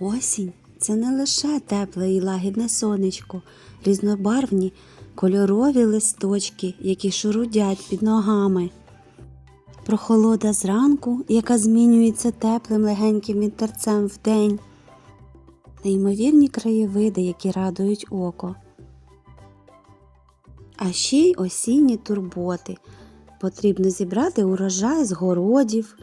Осінь це не лише тепле і лагідне сонечко, різнобарвні кольорові листочки, які шурудять під ногами. Прохолода зранку, яка змінюється теплим легеньким вітерцем вдень. Неймовірні краєвиди, які радують око. А ще й осінні турботи. Потрібно зібрати урожай з городів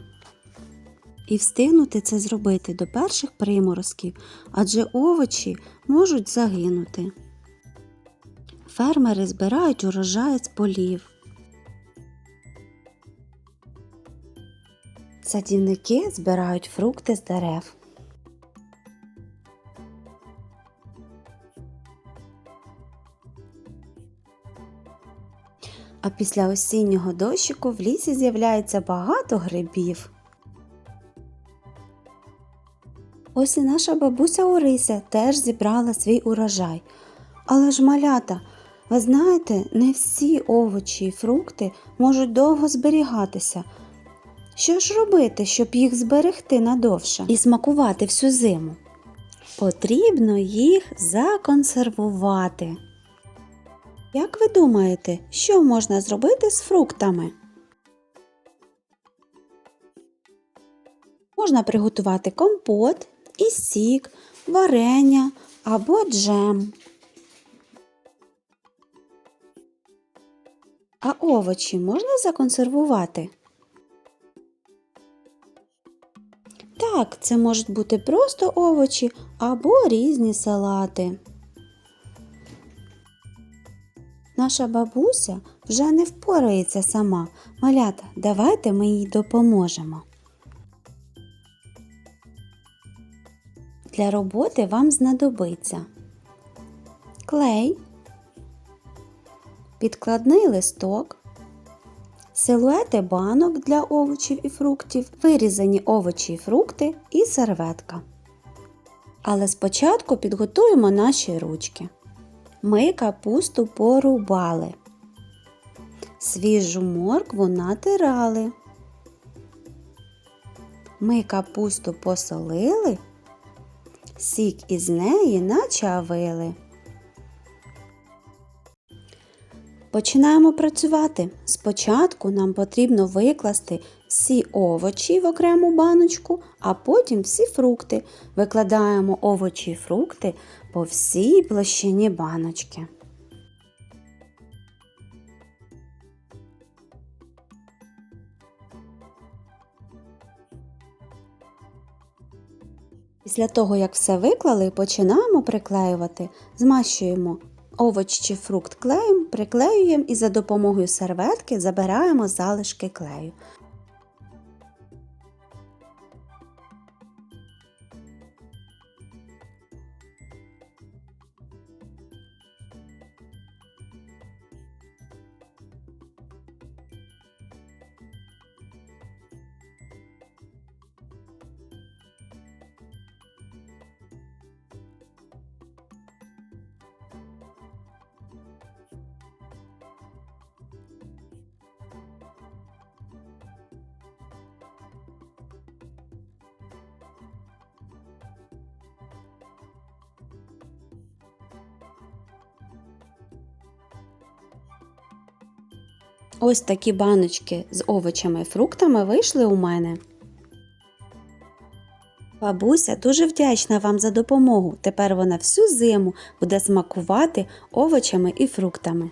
і встигнути це зробити до перших приморозків, адже овочі можуть загинути. Фермери збирають урожай з полів. Садівники збирають фрукти з дерев. А після осіннього дощику в лісі з'являється багато грибів. Ось і наша бабуся Орися теж зібрала свій урожай. Але ж малята, ви знаєте, не всі овочі і фрукти можуть довго зберігатися. Що ж робити, щоб їх зберегти надовше і смакувати всю зиму? Потрібно їх законсервувати. Як ви думаєте, що можна зробити з фруктами? Можна приготувати компот і сік, варення або джем. А овочі можна законсервувати? Так, це можуть бути просто овочі або різні салати. Наша бабуся вже не впорається сама. Малята, давайте ми їй допоможемо. Для роботи вам знадобиться клей, підкладний листок, силуети банок для овочів і фруктів, вирізані овочі і фрукти і серветка. Але спочатку підготуємо наші ручки. Ми капусту порубали, свіжу моркву натирали. Ми капусту посолили, сік із неї начавили. Починаємо працювати. Спочатку нам потрібно викласти всі овочі в окрему баночку, а потім всі фрукти. Викладаємо овочі і фрукти по всій площині баночки. Після того, як все виклали, починаємо приклеювати. Змащуємо овоч чи фрукт клеєм, приклеюємо і за допомогою серветки забираємо залишки клею. Ось такі баночки з овочами і фруктами вийшли у мене. Бабуся дуже вдячна вам за допомогу. Тепер вона всю зиму буде смакувати овочами і фруктами.